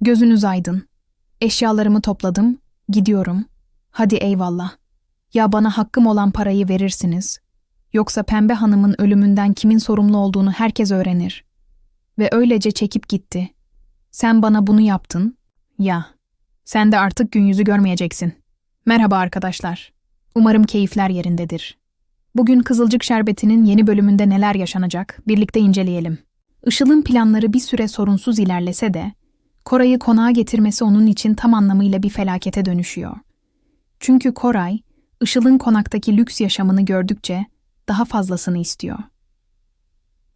Gözünüz aydın. Eşyalarımı topladım, gidiyorum. Hadi eyvallah. Ya bana hakkım olan parayı verirsiniz. Yoksa Pembe Hanım'ın ölümünden kimin sorumlu olduğunu herkes öğrenir. Ve öylece çekip gitti. Sen bana bunu yaptın. Ya, sen de artık gün yüzü görmeyeceksin. Merhaba arkadaşlar. Umarım keyifler yerindedir. Bugün Kızılcık Şerbeti'nin yeni bölümünde neler yaşanacak birlikte inceleyelim. Işıl'ın planları bir süre sorunsuz ilerlese de, Koray'ı konağa getirmesi onun için tam anlamıyla bir felakete dönüşüyor. Çünkü Koray, Işıl'ın konaktaki lüks yaşamını gördükçe daha fazlasını istiyor.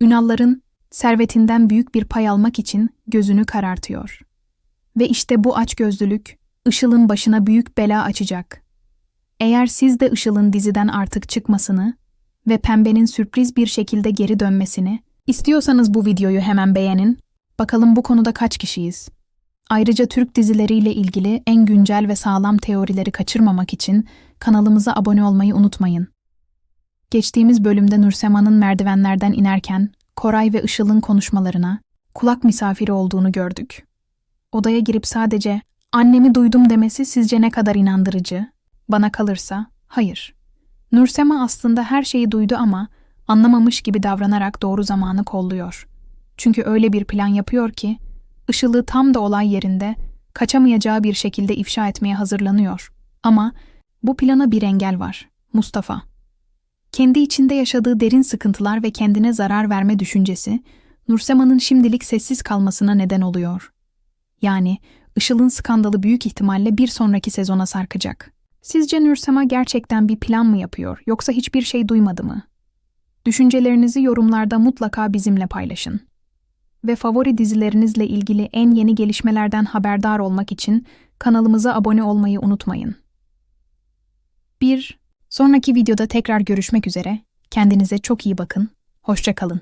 Ünalların servetinden büyük bir pay almak için gözünü karartıyor. Ve işte bu açgözlülük Işıl'ın başına büyük bela açacak. Eğer siz de Işıl'ın diziden artık çıkmasını ve Pembe'nin sürpriz bir şekilde geri dönmesini istiyorsanız bu videoyu hemen beğenin. Bakalım bu konuda kaç kişiyiz? Ayrıca Türk dizileriyle ilgili en güncel ve sağlam teorileri kaçırmamak için kanalımıza abone olmayı unutmayın. Geçtiğimiz bölümde Nursema'nın merdivenlerden inerken Koray ve Işıl'ın konuşmalarına kulak misafiri olduğunu gördük. Odaya girip sadece annemi duydum demesi sizce ne kadar inandırıcı? Bana kalırsa hayır. Nursema aslında her şeyi duydu ama anlamamış gibi davranarak doğru zamanı kolluyor. Çünkü öyle bir plan yapıyor ki Işıl'ı tam da olay yerinde kaçamayacağı bir şekilde ifşa etmeye hazırlanıyor. Ama bu plana bir engel var. Mustafa. Kendi içinde yaşadığı derin sıkıntılar ve kendine zarar verme düşüncesi, Nursema'nın şimdilik sessiz kalmasına neden oluyor. Yani Işıl'ın skandalı büyük ihtimalle bir sonraki sezona sarkacak. Sizce Nursema gerçekten bir plan mı yapıyor yoksa hiçbir şey duymadı mı? Düşüncelerinizi yorumlarda mutlaka bizimle paylaşın. Ve favori dizilerinizle ilgili en yeni gelişmelerden haberdar olmak için kanalımıza abone olmayı unutmayın. 1. Sonraki videoda tekrar görüşmek üzere. Kendinize çok iyi bakın. Hoşça kalın.